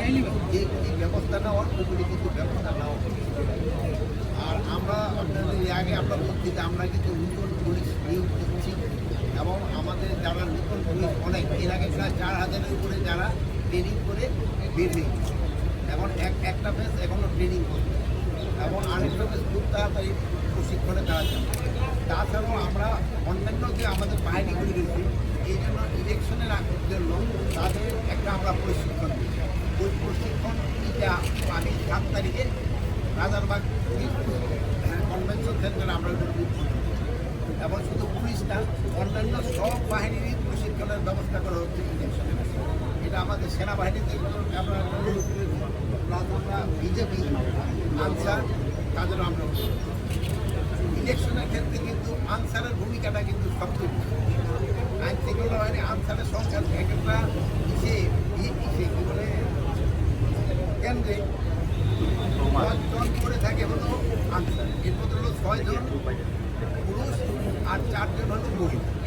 এই এই ব্যবস্থা নেওয়ার ওগুলি কিন্তু ব্যবস্থা নেওয়া আর আমরা আপনাদের আগে আমরা বলছি যে আমরা কিন্তু নতুন পুলিশ নিয়োগ দিচ্ছি এবং আমাদের যারা নতুন পুলিশ অনেক এর আগে প্রায় চার হাজারের উপরে যারা ট্রেনিং করে বের হয়েছে এখন এক একটা বেশ এখনও ট্রেনিং করছে এবং আরেকটা বেশ খুব তাড়াতাড়ি প্রশিক্ষণে তারা যাবে তাছাড়াও আমরা অন্যান্য যে আমাদের বাহিনীগুলি রয়েছে এই জন্য ইলেকশনের আগের জন্য একটা আমরা প্রশিক্ষণ দিই। ওই প্রশিক্ষণটা আমি সাত তারিখে রাজারবাগ কনভেনশন সেন্টারে আমরা। এবং শুধু পুলিশ না, অন্যান্য সব বাহিনীরই প্রশিক্ষণের ব্যবস্থা করা হচ্ছে এটা আমাদের সেনাবাহিনীতে আমরা বিজেপি, আনসার, তাদেরও আমরা ইলেকশনের ক্ষেত্রে কিন্তু আনসারের ভূমিকাটা কিন্তু সবচেয়ে আইন শৃঙ্খলা বাহিনী আনসারের সংখ্যা এক একটা করে থাকে হলো আনসার এর মধ্যে হলো আর চারজন হলো মহিলা।